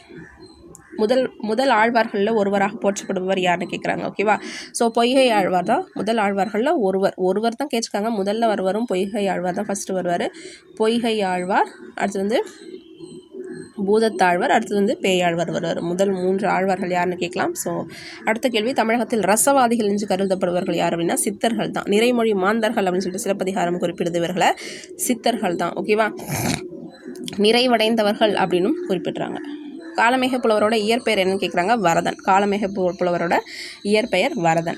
முதல் முதல் ஆழ்வார்களில் ஒருவராக போற்றப்படுபவர் யாருன்னு கேட்குறாங்க ஓகேவா ஸோ பொய்கை ஆழ்வார் தான் முதல் ஆழ்வார்களில் ஒருவர். ஒருவர் தான் கேட்டிருக்காங்க முதல்ல வருவரும் பொய்கை ஆழ்வார் தான் ஃபஸ்ட்டு வருவார். பொய்கை ஆழ்வார் அடுத்து வந்து பூதத்தாழ்வார் அடுத்தது வந்து பேயாழ்வார் வருவார். முதல் மூன்று ஆழ்வார்கள் யாருன்னு கேட்கலாம். ஸோ அடுத்த கேள்வி தமிழகத்தில் ரசவாதிகள் என்று கருதப்படுபவர்கள் யார் அப்படின்னா சித்தர்கள் தான். நிறைமொழி மாந்தர்கள் அப்படின்னு சொல்லிட்டு சிலப்பதிகாரம் குறிப்பிடுது இவர்களை. சித்தர்கள் தான் ஓகேவா நிறைவடைந்தவர்கள் அப்படின்னும் குறிப்பிடுறாங்க. காலமேக புலவரோட இயற்பெயர் என்னன்னு கேட்குறாங்க வரதன். காலமேக பு- புலவரோட இயற்பெயர் வரதன்.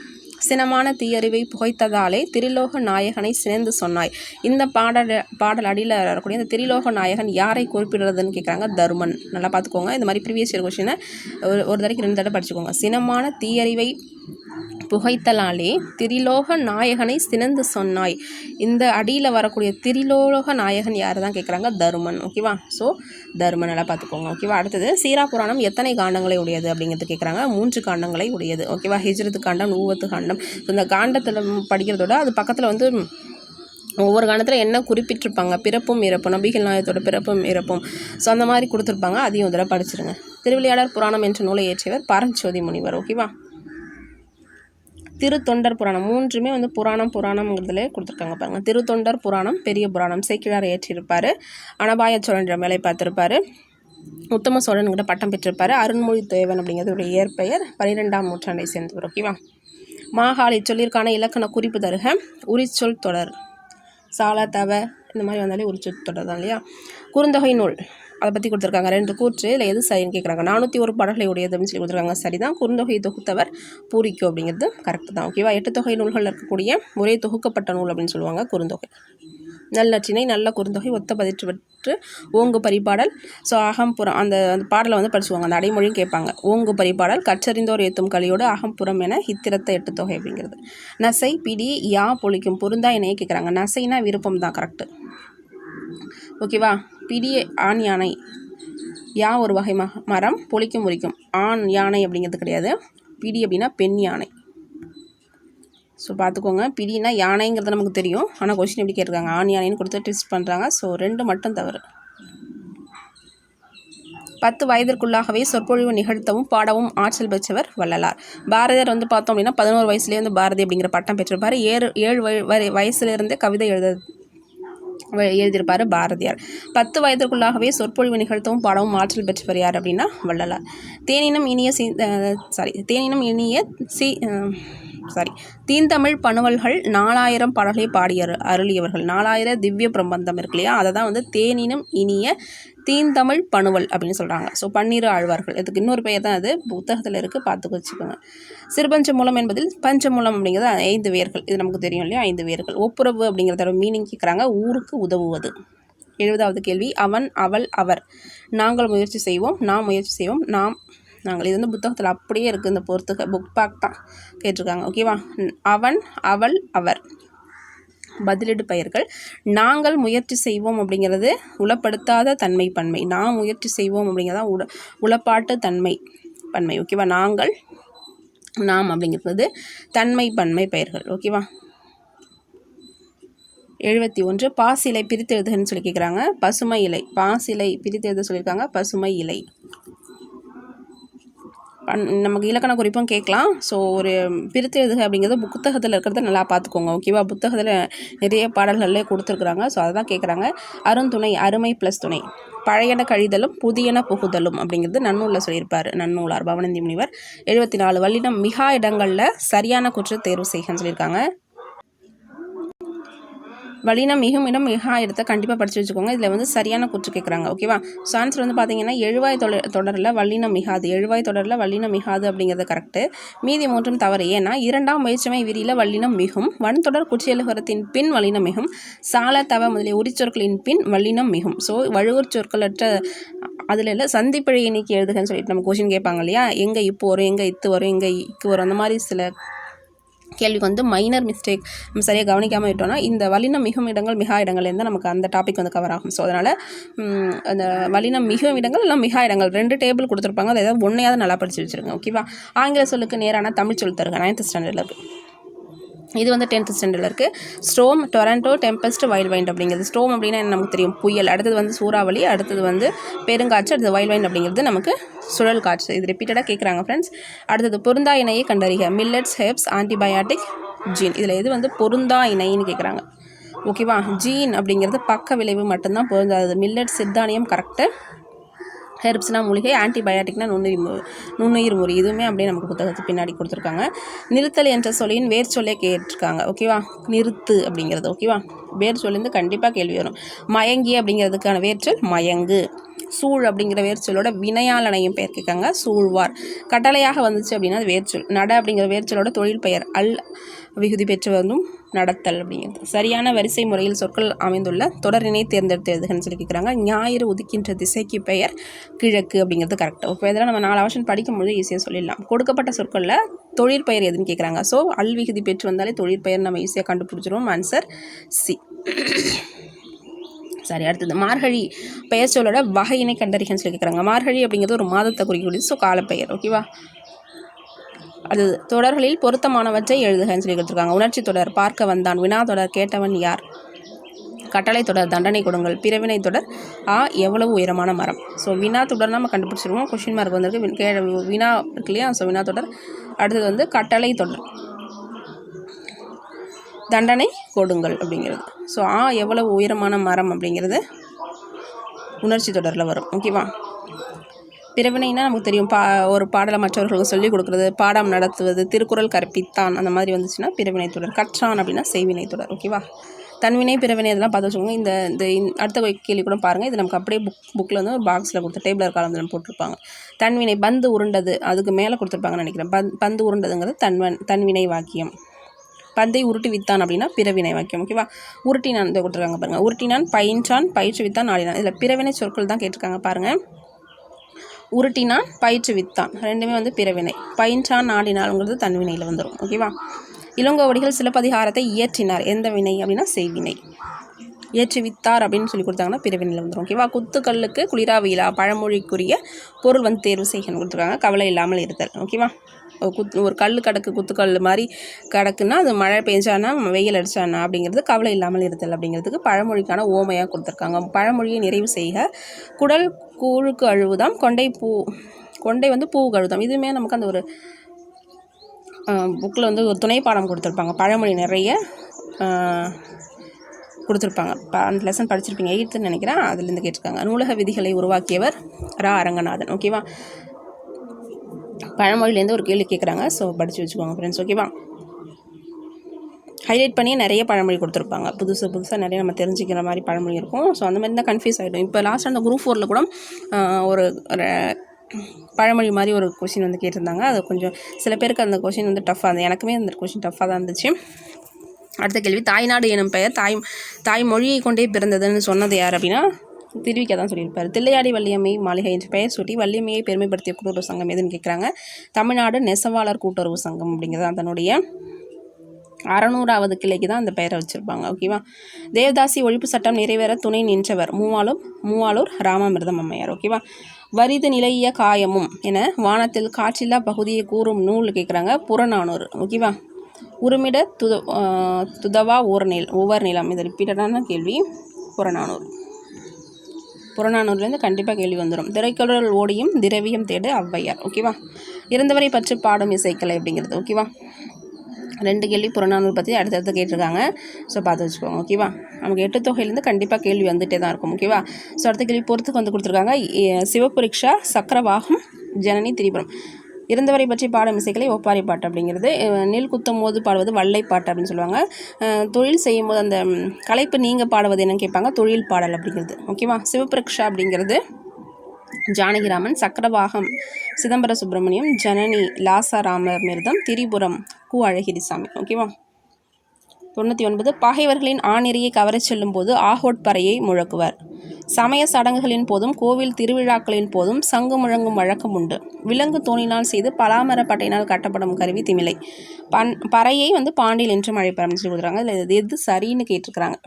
சினமான தீயறிவை புகைத்ததாலே திரிலோக நாயகனை சினந்து சொன்னாய். இந்த பாடல் பாடல் அடியில் வரக்கூடிய இந்த திரிலோக நாயகன் யாரை குறிப்பிடுறதுன்னு கேட்குறாங்க தருமன். நல்லா பார்த்துக்கோங்க இந்த மாதிரி ப்ரீவியஸ் இயர் கொஷினை ஒரு ஒரு தடவைக்கு ரெண்டு தடவை படிச்சுக்கோங்க. சினமான தீயறிவை புகைத்தலாலே திரிலோக நாயகனை சினந்து சொன்னாய். இந்த அடியில் வரக்கூடிய திரிலோக நாயகன் யார் தான் கேட்குறாங்க தருமன் ஓகேவா ஸோ தருமன் நல்லா பார்த்துக்கோங்க ஓகேவா அடுத்தது சீரா புராணம் எத்தனை காண்டங்களை உடையது அப்படிங்கிறது கேட்குறாங்க மூன்று காண்டங்களை உடையது. ஓகேவா ஹிஜ்ரத்து காண்டம் நூவத்து காண்டம். இந்த காண்டத்தில் படிக்கிறதோட அது பக்கத்தில் வந்து ஒவ்வொரு காலத்தில் என்ன குறிப்பிட்டிருப்பாங்க? பிறப்பும் இறப்பும் நபிகள் நாயத்தோட பிறப்பும் இறப்பும். ஸோ அந்த மாதிரி கொடுத்துருப்பாங்க. அதையும் ஒரு தடவை படிச்சிருங்க. திருவிளையாடர் புராணம் என்ற நூலை இயற்றியவர் பரஞ்சோதி முனிவர். ஓகேவா திருத்தொண்டர் புராணம். மூன்றுமே வந்து புராணம் புராணம்ங்கிறதுலே கொடுத்துருக்காங்க பாருங்கள் திருத்தொண்டர் புராணம் பெரிய புராணம். சேக்கிழார் ஏற்றியிருப்பார் அனபாய சோழன்ற வேலை பார்த்துருப்பாரு. உத்தம சோழன்கிட்ட பட்டம் பெற்றிருப்பார். அருண்மொழி தேவன் அப்படிங்கிறதுடைய இயற்பெயர் பன்னிரெண்டாம் நூற்றாண்டை சேர்ந்தவர். ஓகேவா? மாகாளி சொல்லிற்கான இலக்கண குறிப்பு தருக. உரிச்சொல் தொடர். சால தவ இந்த மாதிரி வந்தாலே உரிச்சொல் தொடர் தான் இல்லையா? குறுந்தொகை நூல். அதை பற்றி கொடுத்துருக்காங்க. ரெண்டு கூற்று. இல்லை எது சரின்னு கேட்குறாங்க நானூற்றி ஒரு பாடல்களை உடையது அப்படின்னு சொல்லி கொடுத்துருக்காங்க. சரிதான். குறுந்தொகையை தொகுத்தவர் பூரிக்கும் அப்படிங்கிறது கரெக்ட் தான். ஓகேவா எட்டு தொகை நூல்களில் இருக்கக்கூடிய ஒரே தொகுக்கப்பட்ட நூல் அப்படின்னு சொல்லுவாங்க குறுந்தொகை. நல்லற்றிணை நல்ல குறுந்தொகை ஒத்த பதிற்றுவற்று ஓங்கு பரிபாடல். ஸோ அகம்புறம் அந்த அந்த பாடலை வந்து படிச்சுவாங்க. அந்த அடைமொழியும் கேட்பாங்க. ஓங்கு பரிபாடல் கற்றறிந்தோர் ஏத்தும் கலியோடு அகம்புறம் என இத்திரத்தை எட்டு தொகை அப்படிங்கிறது. நசை பிடி யா பொழிக்கும் பொருந்தா என்னையே கேட்குறாங்க. நசைனா விருப்பம் தான் கரெக்டு ஓகேவா பிடி ஆண் யானை. யா ஒரு வகை மரம் பொழிக்கும் முறிக்கும். ஆண் யானை அப்படிங்கிறது கிடையாது. பிடி அப்படின்னா பெண் யானை. ஸோ பார்த்துக்கோங்க பிடினா யானைங்கிறது நமக்கு தெரியும். ஆனால் கொஸ்டின் எப்படி கேட்டிருக்காங்க? ஆண் யானைன்னு கொடுத்து ட்விஸ்ட் பண்ணுறாங்க ஸோ ரெண்டு மட்டும் தவறு. பத்து வயதிற்குள்ளாகவே சொற்பொழிவு நிகழ்த்தவும் பாடவும் ஆற்றல் பெற்றவர் வள்ளலார். பாரதியார் வந்து பார்த்தோம் அப்படின்னா பதினோரு வயசுலேயே வந்து பாரதி அப்படிங்கிற பட்டம் பெற்றிருப்பார். ஏழு ஏழு வய- வரை வயசுலேருந்தே கவிதை எழுத வ- எழுதியிருப்பார் பாரதியார். பத்து வயதிற்குள்ளாகவே சொற்பொழிவு நிகழ்த்தவும் பாடவும் ஆற்றல் பெற்றவர் யார் அப்படின்னா வள்ளலார். தேனினும் இனிய சி சாரி தேனினும் இனிய சி சாரி. தீந்தமிழ் பணுவல்கள் நாலாயிரம் பாடல்களை பாடிய அருளியவர்கள். நாலாயிர திவ்ய பிரபந்தம் இருக்கு இல்லையா? அதை தான் வந்து தேனினும் இனிய தீந்தமிழ் பணுவல் அப்படின்னு சொல்கிறாங்க ஸோ பன்னிரு ஆழ்வார்கள். இதுக்கு இன்னொரு பெயர் தான் அது. புத்தகத்தில் இருக்குது பார்த்து வச்சுக்கோங்க. சிறுபஞ்ச மூலம் என்பதில் பஞ்சமூலம் அப்படிங்கிறது ஐந்து வேர்கள். இது நமக்கு தெரியும் இல்லையா? ஐந்து வேர்கள். ஒப்புரவு அப்படிங்கிறதோட மீனிங் கேட்குறாங்க ஊருக்கு உதவுவது. எழுபதாவது கேள்வி. அவன் அவள் அவர். நாங்கள் முயற்சி செய்வோம். நாம் முயற்சி செய்வோம். நாம் நாங்கள் இது வந்து புத்தகத்தில் அப்படியே இருக்குது இந்த பொறுத்துக்க புக் பேக் தான் கேட்டிருக்காங்க. ஓகேவா அவன் அவள் அவர். பதிலிடு பெயர்கள். நாங்கள் முயற்சி செய்வோம் அப்படிங்கிறது உளப்படுத்தாத தன்மை பன்மை. நான் முயற்சி செய்வோம் அப்படிங்கிறதா உட உளப்பாட்டு தன்மை பன்மை. ஓகேவா நாங்கள் நாம் அப்படிங்கிறது தன்மை பன்மை பெயர்கள். ஓகேவா எழுபத்தி ஒன்று பாசிலை பிரித்து எழுதுகன்னு சொல்லி கேட்குறாங்க பசுமை இலை. பாசிலை பிரித்து எழுத சொல்லியிருக்காங்க பசுமை இலை. பண் நமக்கு இலக்கண குறிப்பும் கேட்கலாம். ஸோ ஒரு பிரித்து எழுதுக அப்படிங்கிறது புத்தகத்தில் இருக்கிறத நல்லா பார்த்துக்கோங்க. ஓகேவா? புத்தகத்தில் நிறைய பாடல்கள்லேயே கொடுத்துருக்குறாங்க. ஸோ அதை தான் கேட்குறாங்க. அருந்துணை அருமை ப்ளஸ் துணை. பழையன கழிதலும் புதியன புகுதலும் அப்படிங்கிறது நன்னூலில் சொல்லியிருப்பார். நன்னூலார் பவனந்தி முனிவர். எழுபத்தி நாலு வல்லினம் மிகா இடங்களில் சரியான குற்ற தேர்வு செய்கன்னு சொல்லியிருக்காங்க. வலினம் மிகும் இடம் மிகா இடத்தை கண்டிப்பாக படித்து வச்சுக்கோங்க. இதில் வந்து சரியான குற்று கேட்குறாங்க ஓகேவா ஸோ ஆன்சர் வந்து பார்த்தீங்கன்னா எழுவாய் தொடர் தொடரில் வல்லினம் மிகாது. எழுவாய் தொடரில் வல்லினம் மிகாது அப்படிங்கிறது கரெக்டு மீதி மூன்றும் தவறு. ஏன்னா இரண்டாம் முயற்சிமை விரியில் வல்லினம் மிகும் வன் தொடர் குச்சியலுகரத்தின் பின் வல்லினம் மிகும் சால தவ முதலிய உரிச்சொற்களின் பின் வல்லினம் மிகும். ஸோ வழுவூர் சொற்களற்ற அதில் இல்லை சந்திப்பிழை நீக்கி எழுதுகன்னு சொல்லிட்டு நம்ம கொஷின் கேட்பாங்க இல்லையா? எங்கே இப்போ வரும் எங்கே இத்து வரும் எங்கே இக்கு வரும் அந்த மாதிரி சில கேள்விக்கு வந்து மைனர் மிஸ்டேக் நம்ம சரியாக கவனிக்காமல் விட்டோம்னா இந்த வலினம் மிகும் இடங்கள் மிகா இடங்கள்லேருந்து நமக்கு அந்த டாபிக் வந்து கவர் ஆகும். ஸோ அதனால் அந்த வலினம் மிகும் இடங்கள் இல்லை மிகா இடங்கள் ரெண்டு டேபிள் கொடுத்துருப்பாங்க. அதை ஏதாவது ஒன்றையாவது நல்லா படித்து வச்சுருங்க ஓகேவா ஆங்கில சொல்லுக்கு நேரான தமிழ் சொல் தருங்க நைன்த் ஸ்டாண்டர்டில் இருக்குது இது வந்து டென்த் ஸ்டாண்டர்டில் இருக்குது storm torrent tempest wild wind அப்படிங்கிறது. ஸ்டோம் அப்படின்னா என்ன நமக்கு தெரியும்? புயல். அடுத்தது வந்து சூறாவளி அடுத்தது வந்து பெருங்காற்று அடுத்தது வைல்ட் வைண்ட் அப்படிங்கிறது நமக்கு சுழல் காற்று. இது ரிப்பீட்டடாக கேட்குறாங்க ஃப்ரெண்ட்ஸ் அடுத்தது பொருந்தா இணையை கண்டறிக. மில்லட்ஸ் ஹெப்ஸ் ஆன்டிபயாட்டிக் ஜீன் இதில் எது வந்து பொருந்தா இணைன்னு கேட்குறாங்க ஓகேவா ஜீன் அப்படிங்கிறது பக்க விளைவு மட்டும்தான் பொருந்தாது. மில்லட் சித்தானியம் கரெக்டு ஹெர்ப்ஸ்னால் மூலிகை ஆன்டிபயாட்டிக்னா நுண்ணுயிர் மு நுண்ணுயிர் முறி. இதுவுமே அப்படியே நமக்கு புத்தகத்து பின்னாடி கொடுத்துருக்காங்க. நிறுத்தல் என்ற சொல்லின் வேர் சொல்லே கேட்டிருக்காங்க. ஓகேவா நிறுத்து அப்படிங்கிறது. ஓகேவா வேர் சொல்லிருந்து கண்டிப்பாக கேள்வி வரும். மயங்கி அப்படிங்கிறதுக்கான வேர்ச்சொல் மயங்கு. சூழ் அப்படிங்கிற வேர்ச்சொல்லோட வினையாளனையும் பெயர் கேட்காங்க. சூழ்வார். கட்டளையாக வந்துச்சு அப்படின்னா அது வேர்ச்சொல் நட அப்படிங்கிற வேர்ச்சொல்லோட தொழில் பெயர். அல் விகுதி பெற்று வந்தும் நடத்தல் அப்படிங்கிறது. சரியான வரிசை முறையில் சொற்கள் அமைந்துள்ள தொடரினை தேர்ந்தெடுத்து எழுதுகன்னு சொல்லி கேட்குறாங்க. ஞாயிறு உதிக்கின்ற திசைக்கு பெயர் கிழக்கு அப்படிங்கிறது கரெக்டாக இப்போ இதெல்லாம் நம்ம நாலு வருஷம் படிக்கும்போது ஈஸியாக சொல்லிடலாம். கொடுக்கப்பட்ட சொற்களில் தொழிற்பெயர் எதுன்னு கேட்குறாங்க. ஸோ அல் விகுதி பெற்று வந்தாலே தொழிற்பெயர் நம்ம ஈஸியாக கண்டுபிடிச்சிருவோம். ஆன்சர் சி சரி அடுத்தது மார்கழி பெயர் சொல்லோட வகையினை கண்டறிகன்னு சொல்லி கேட்குறாங்க மார்கழி அப்படிங்கிறது ஒரு மாதத்தை குறிக்கக்கூடியது ஸோ காலப்பெயர் ஓகேவா அது தொடர்களில் பொருத்தமானவற்றை எழுதுகன்னு சொல்லி கொடுத்துருக்காங்க. உணர்ச்சி தொடர் பார்க்க வந்தான் வினா தொடர் கேட்டவன் யார்? கட்டளை தொடர் தண்டனை கொடுங்கள் பிறவினை தொடர் ஆ எவ்வளவு உயரமான மரம்? ஸோ வினா தொடர் நம்ம கண்டுபிடிச்சிருவோம். கொஷின் மார்க் வந்திருக்கு. வி- வினா இருக்கு இல்லையா? ஸோ வினா தொடர் அடுத்தது வந்து கட்டளை தொடர். தண்டனை கொடுங்கள் அப்படிங்கிறது. ஸோ ஆ எவ்வளவு உயரமான மரம் அப்படிங்கிறது உணர்ச்சி தொடரில் வரும். ஓகேவா பிறவினைனா நமக்கு தெரியும். பா ஒரு பாடலை மற்றவர்களுக்கு சொல்லிக் கொடுக்குறது பாடம் நடத்துவது திருக்குறள் கற்பித்தான் அந்த மாதிரி வந்துச்சுன்னா பிறவினை தொடர். கற்றான் அப்படின்னா செய்வினை தொடர். ஓகேவா தன்வினை பிறவினை இதெல்லாம் பார்த்து வச்சுக்கோங்க. இந்த இந்த அடுத்த கேள்வி கூட பாருங்கள் இது நமக்கு அப்படியே புக் புக்கில் வந்து ஒரு பாக்ஸில் கொடுத்து டேபிளர் காலத்தில் போட்டிருப்பாங்க. தன்வினை பந்து உருண்டது அதுக்கு மேலே கொடுத்துருப்பாங்கன்னு நினைக்கிறேன். பந்த் பந்து உருண்டதுங்கிறது தன்வன் தன்வினை வாக்கியம். பந்தை உருட்டி வித்தான் அப்படின்னா பிறவினை வாக்கியம் ஓகேவா உருட்டினான் இதை கொடுத்துருக்காங்க பாருங்கள் உருட்டினான் பயின்றான் பயிற்சி வித்தான் ஆடினான் இதில் பிறவினை சொற்கள் தான் கேட்டிருக்காங்க பாருங்கள் உருட்டினான் பயிற்று வித்தான். ரெண்டுமே வந்து பிறவினை. பயின்றான் நாடினாலுங்கிறது தன்வினையில் வந்துடும் ஓகேவா இளங்கோவடிகள் சிலப்பதிகாரத்தை இயற்றினார். எந்த வினை அப்படின்னா செய்வினை. ஏற்றி வித்தார் அப்படின்னு சொல்லி கொடுத்தாங்கன்னா பிறவினையில் வந்துடும் ஓகேவா குத்துக்கல்லுக்கு குளிராவிலா பழமொழிக்குரிய பொருள் வந்து தேர்வு செய்யணும் கொடுத்துருக்காங்க. கவலை இல்லாமல் இருத்தல் ஓகேவா குத் ஒரு கல் கடக்கு குத்துக்கல் மாதிரி கிடக்குன்னா அது மழை பெஞ்சானா வெயில் அடித்தானா அப்படிங்கிறது கவலை இல்லாமல் இருத்தல் அப்படிங்கிறதுக்கு பழமொழிக்கான ஓமையாக கொடுத்துருக்காங்க. பழமொழியை நிறைவு செய்க. குடல் கூழுக்கு அழுவுதாம் கொண்டை பூ கொண்டை வந்து பூ கழுதாம் இதுவுமே நமக்கு அந்த ஒரு புக்கில் வந்து ஒரு துணை பாடம் கொடுத்துருப்பாங்க. பழமொழி நிறைய கொடுத்துருப்பாங்க. அந்த லெசன் படிச்சிருப்பீங்க. எயித்துன்னு நினைக்கிறேன். அதுலேருந்து கேட்டிருக்காங்க. நூலக விதிகளை உருவாக்கியவர் ரா. அரங்கநாதன். ஓகேவா பழமொழியிலேருந்து ஒரு கேள்வி கேட்குறாங்க. ஸோ படித்து வச்சுக்கோங்க ஃப்ரெண்ட்ஸ் ஓகேவா ஹைலைட் பண்ணி நிறைய பழமொழி கொடுத்துருப்பாங்க. புதுசு புதுசாக நிறைய நம்ம தெரிஞ்சுக்கிற மாதிரி பழமொழி இருக்கும். ஸோ அந்த மாதிரி தான் கன்ஃபியூஸ் ஆகிடும் இப்போ லாஸ்ட் அந்த குரூப் ஃபோரில் கூட ஒரு ஒரு பழமொழி மாதிரி ஒரு கொஷின் வந்து கேட்டிருந்தாங்க. அது கொஞ்சம் சில பேருக்கு அந்த கொஷின் வந்து டஃப்பாக இருந்தது. எனக்குமே அந்த கொஷின் டஃப்பாக தான் இருந்துச்சு. அடுத்த கேள்வி தாய்நாடு எனும் பெயர் தாய் தாய் மொழியை கொண்டே பிறந்ததுன்னு சொன்னது யார் அப்படின்னா திருவிக்கா தான் சொல்லியிருப்பார். தில்லையாடி வள்ளியம்மை மாளிகை என்று பெயர் சூட்டி வள்ளியம்மையை பெருமைப்படுத்திய கூட்டுறவு சங்கம் எதுன்னு கேட்குறாங்க தமிழ்நாடு நெசவாளர் கூட்டுறவு சங்கம் அப்படிங்கிறது தன்னுடைய அறநூறாவது கிளைக்கு தான் அந்த பெயரை வச்சுருப்பாங்க. ஓகேவா தேவதாசி ஒழிப்பு சட்டம் நிறைவேற துணை நின்றவர் மூவாலும் மூவாலூர் ராமாமிர்தம் அம்மையார். ஓகேவா வரிது நிலைய காயமும் என வானத்தில் காற்றில்லா பகுதியை கூறும் நூல் கேட்குறாங்க புறநானூறு. ஓகேவா உருமிட துத துதவா ஓர் நில் ஒவ்வொரு நிலம் இது ரிப்பீட்டடான கேள்வி புறநானூறு. புறநானூர்லேருந்து கண்டிப்பாக கேள்வி வந்துடும் திரைக்கடல் ஓடியும் திரவியம் தேடு ஔவையார். ஓகேவா இறந்தவரை பற்றி பாடும் இசைக்கலை அப்படிங்கிறது. ஓகேவா ரெண்டு கேள்வி புறநானூறு பற்றி அடுத்தடுத்து கேட்டிருக்காங்க. ஸோ பார்த்து வச்சுக்கோங்க. ஓகேவா நமக்கு எட்டு தொகையிலேருந்து கண்டிப்பாக கேள்வி வந்துகிட்டே தான் இருக்கும். ஓகேவா ஸோ அடுத்த கேள்வி பொறுத்துக்கு வந்து கொடுத்துருக்காங்க. இ- சிவபுரிக்ஷா சக்கரவாகம் ஜனனி திரிபுரம். இறந்தவரை பற்றி பாடும் இசைகளை ஒப்பாரி பாட்டு அப்படிங்கிறது நெல் குத்தும் போது பாடுவது வள்ளை பாட்டு அப்படின்னு சொல்லுவாங்க. தொழில் செய்யும்போது அந்த கலைப்பு நீங்கள் பாடுவது என்னன்னு கேட்பாங்க தொழில் பாடல் அப்படிங்கிறது. ஓகேவா சிவபிரக்ஷா அப்படிங்கிறது ஜானகிராமன் சக்கரவாகம் சிதம்பர சுப்பிரமணியம் ஜனனி லாசா ராமமிர்தம் திரிபுரம் கு அழகிரிசாமி. ஓகேவா தொண்ணூற்றி ஒன்பது பகைவர்களின் ஆணிறையை கவரச் செல்லும் போது ஆஹோட் பறையை முழக்குவர். சமய சடங்குகளின் போதும் கோவில் திருவிழாக்களின் போதும் சங்கு முழங்கும் வழக்கம் உண்டு. விலங்கு தோணினால் செய்து பலாமர பட்டையினால் கட்டப்படும் கருவி திமிலை. பன் பறையை வந்து பாண்டியில் என்றும் அழைப்பார் அப்படின்னு சொல்லி கொடுக்குறாங்க. இதில் எது சரின்னு கேட்டிருக்கிறாங்க.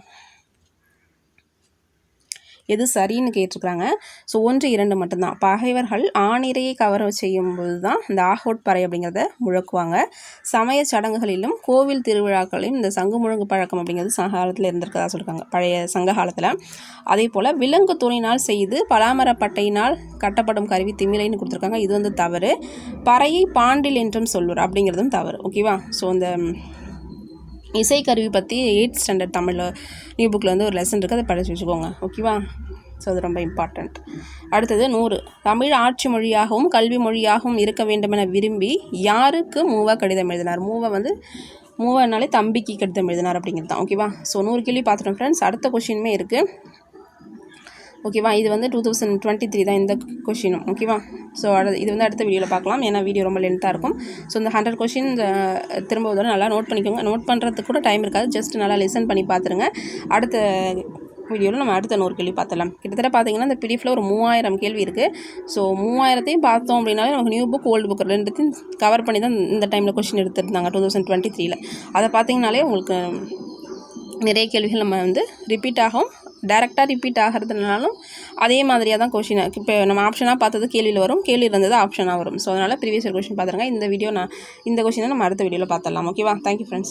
எது சரின்னு கேட்டிருக்கிறாங்க. ஸோ ஒன்று இரண்டு மட்டும்தான். பகைவர்கள் ஆணிரையை கவர செய்யும்போது தான் இந்த ஆஹோட் பறை அப்படிங்கிறத முழக்குவாங்க. சமய சடங்குகளிலும் கோவில் திருவிழாக்களிலும் இந்த சங்கு முழங்கு பழக்கம் அப்படிங்கிறது சங்க காலத்தில் இருந்திருக்கதா சொல்கிறாங்க பழைய சங்க காலத்தில் அதே போல் விலங்கு துணினால் செய்து பலாமர பட்டையினால் கட்டப்படும் கருவி திமிலைன்னு கொடுத்துருக்காங்க. இது வந்து தவறு. பறையை பாண்டில் என்றும் சொல்லுவார். அப்படிங்கிறதும் தவறு. ஓகேவா? ஸோ இந்த இசைக்கருவி பற்றி எயிட் ஸ்டாண்டர்ட் தமிழில் நியூ புக்கில் வந்து ஒரு லெசன் இருக்குது அதை படித்து வச்சுக்கோங்க. ஓகேவா ஸோ அது ரொம்ப இம்பார்ட்டண்ட் அடுத்தது நூறு. தமிழ் ஆட்சி மொழியாகவும் கல்வி மொழியாகவும் இருக்க வேண்டுமென விரும்பி யாருக்கு மூவா கடிதம் எழுதினார்? மூவா வந்து மூவானாலே தம்பிக்கு கடிதம் எழுதினார் அப்படிங்கிறது தான். ஓகேவா ஸோ நூறு கேள்வி பார்த்துட்டோம் ஃப்ரெண்ட்ஸ் அடுத்த கொஷினுமே இருக்குது ஓகேவா? இது வந்து டூ தௌசண்ட் டுவெண்ட்டி த்ரீ தான் இந்த கொஷினும் ஓகேவா? ஸோ அடு இது வந்து அடுத்த வீடியோவில் பார்க்கலாம். ஏன்னா வீடியோ ரொம்ப லென்த்தாக இருக்கும். ஸோ இந்த ஹண்ட்ரட் கொஷின் திரும்ப ஒரு நல்லா நோட் பண்ணிக்கோங்க. நோட் பண்ணுறதுக்கு கூட டைம் இருக்காது. ஜஸ்ட் நல்லா லெசன் பண்ணி பார்த்துருங்க. அடுத்த வீடியோவில் நம்ம அடுத்த நூறு கேள்வி பார்த்துடலாம். கிட்டத்தட்ட பார்த்தீங்கன்னா இந்த பிடிஎஃப்ல ஒரு மூவாயிரம் கேள்வி இருக்குது ஸோ மூவாயிரத்தையும் பார்த்தோம் அப்படின்னாலே நமக்கு நியூ புக் ஓல்டு புக் ரெண்டுத்தையும் கவர் பண்ணி தான் இந்த டைமில் கொஷின் எடுத்திருந்தாங்க டூ தௌசண்ட் டுவெண்ட்டி த்ரீல அதை பார்த்தீங்கனாலே உங்களுக்கு நிறைய கேள்விகள் நம்ம வந்து ரிப்பீட் ஆகும். டேரெக்டாக ரிப்பீட் ஆகிறதுனாலும் அதே மாதிரியாக தான் கொஷின் இப்போ நம்ம ஆப்ஷனாக பார்த்தது கேள்வியில் வரும். கேள்வி இருந்தது ஆப்ஷனாக வரும். ஸோ அதனால் ப்ரீவியஸ் கொஷின் பார்த்துருங்க இந்த வீடியோ நான் இந்த கொஷினை நம்ம அடுத்த வீடியோவில் பார்த்துடலாம். ஓகேவா தேங்க்யூ ஃப்ரெண்ட்ஸ்